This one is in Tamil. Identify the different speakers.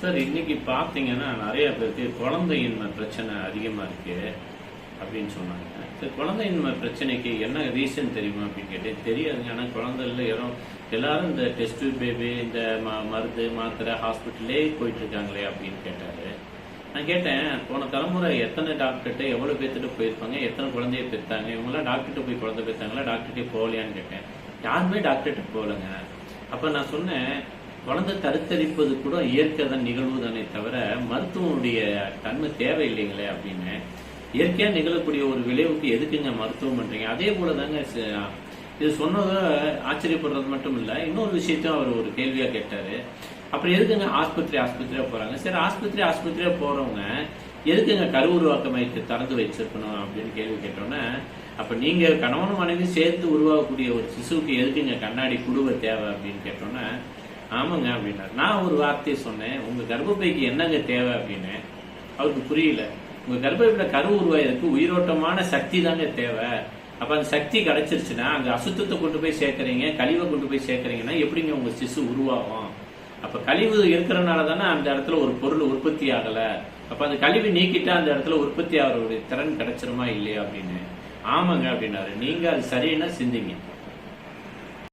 Speaker 1: சார் இன்னைக்கு பார்த்தீங்கன்னா நிறைய பேருக்கு குழந்தையின்மை பிரச்சனை அதிகமாக இருக்கு அப்படின்னு சொன்னாங்க. சரி குழந்தையின்மை பிரச்சனைக்கு என்ன ரீசன் தெரியுமா அப்படின்னு கேட்டேன் தெரியாது. ஆனால் குழந்தைல யாரும் எல்லாரும் இந்த டெஸ்ட் பேபி இந்த ம மருந்து மாத்திரை ஹாஸ்பிட்டலே போயிட்டு இருக்காங்களே அப்படின்னு கேட்டாரு. நான் கேட்டேன் போன தலைமுறை எத்தனை டாக்டர்கிட்ட எவ்வளோ பேர்த்துட்டு போயிருப்பாங்க? எத்தனை குழந்தைய பெற்றாங்க இவங்களாம் டாக்டர்கிட்ட போய் குழந்தை பெற்றாங்களா டாக்டர்கிட்ட போகலையான்னு கேட்டேன். யாருமே டாக்டர்கிட்ட போகலைங்க. அப்போ நான் சொன்னேன் குழந்தை கருத்தரிப்பது கூட இயற்கை தான் நிகழ்வு தானே தவிர மருத்துவனுடைய தன்மை தேவையில்லைங்களே அப்படின்னு. இயற்கையா நிகழக்கூடிய ஒரு விளைவுக்கு எதுக்குங்க மருத்துவம் பண்றீங்க? அதே போல தாங்க இது சொன்னதை ஆச்சரியப்படுறது மட்டும் இல்ல இன்னொரு விஷயத்தையும் அவர் ஒரு கேள்வியா கேட்டாரு. அப்புறம் எதுக்குங்க ஆஸ்பத்திரி ஆஸ்பத்திரியா போறாங்க? சரி ஆஸ்பத்திரி ஆஸ்பத்திரியா போறவங்க எதுக்குங்க கரு உருவாக்க மையத்தை திறந்து வச்சிருக்கணும் அப்படின்னு கேள்வி கேட்டோன்னே அப்ப நீங்க கணவன் மனைவி சேர்த்து உருவாகக்கூடிய ஒரு சிசுவுக்கு எதுக்குங்க கண்ணாடி குடுவை தேவை அப்படின்னு கேட்டோன்னே ஆமாங்க அப்படின்னாரு. நான் ஒரு வார்த்தையை சொன்னேன் உங்க கர்ப்பப்பைக்கு என்னங்க தேவை அப்படின்னு. அவருக்கு புரியல. உங்க கர்ப்பப்பையில கரு உருவாயிருக்கு உயிரோட்டமான சக்தி தாங்க தேவை. அப்ப அந்த சக்தி கிடைச்சிருச்சுன்னா அங்க அசுத்தத்தை கொண்டு போய் சேர்க்கறீங்க கழிவை கொண்டு போய் சேர்க்கறீங்கன்னா எப்படிங்க உங்க சிசு உருவாகும்? அப்ப கழிவு இருக்கிறனால தானே அந்த இடத்துல ஒரு பொருள் உற்பத்தி ஆகல. அப்ப அந்த கழிவு நீக்கிட்டா அந்த இடத்துல உற்பத்தி ஆகிறவருடைய திறன் கிடைச்சிருமா இல்லையா அப்படின்னு. ஆமாங்க அப்படின்னாரு. நீங்க அது சரின்னா சிந்திங்க.